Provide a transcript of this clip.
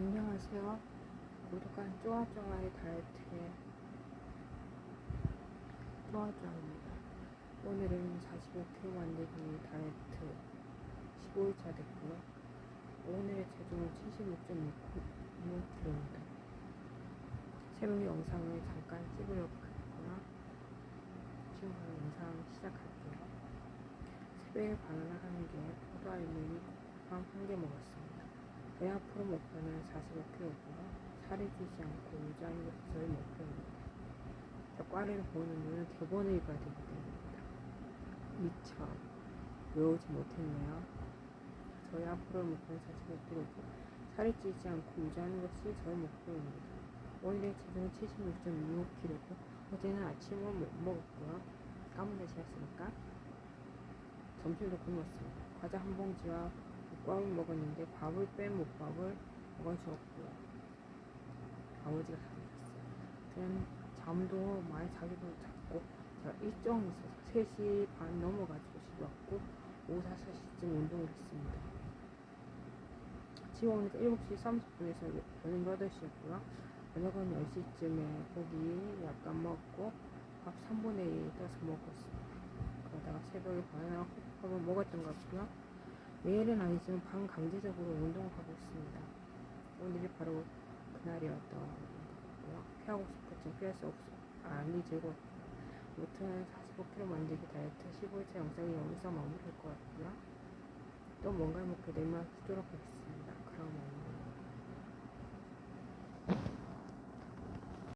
안녕하세요. 구독한 쪼아쪼아의 다이어트의 쪼아쪼아입니다. 오늘은 45kg 만들기 다이어트 15일차 됐고요. 오늘의 체중은 76.6kg입니다. 새로운 영상을 잠깐 찍으려고 했고요. 지금 바로 영상 시작할게요. 새벽에 바나나 한 개, 포도 알맹이 빵 한 개 먹었습니다. 배 아프로 목표는 45kg고요. 살이 찌지 않고 유지하는 것을 목표입니다. 과를 보는 눈은 대본을 읽어야 되기 때문입니다. 미처 외우지 못했네요. 저희 앞으로 목표는 45kg고 살이 찌지 않고 유지하는 것이 저의 목표입니다. 오늘의 체중은 76.65kg고 어제는 아침은 못 먹었고요. 까만 대시였으니까 점심도 굶었습니다. 과자 한 봉지와 국밥을 먹었는데 밥을 뺀 목밥을 먹어주었고요. 아버지가 사주셨어요. 저는 잠도 많이 자기도 잤고 제가 일정이 있어서 3시 반 넘어가지고 집에 왔고 오후 5시쯤 운동을 했습니다. 지금 오니까 7시 30분에서 저녁 8시였고요. 저녁은 10시쯤에 고기 약간 먹고 밥 3분의 1 떠서 먹었습니다. 그러다가 새벽에 바나나 컵을 먹었던 것 같고요. 매일은 아니지만 반강제적으로 운동을 하고 있습니다. 오늘이 바로 그날이었던. 피하고 싶었지만 피할 수 없어 안이 즐거웠고요. 무튼 45kg 만들기 다이어트 15일차 영상이 여기서 마무리할 것 같고요. 또 뭔가 먹게 되면 하도록 하겠습니다. 그럼.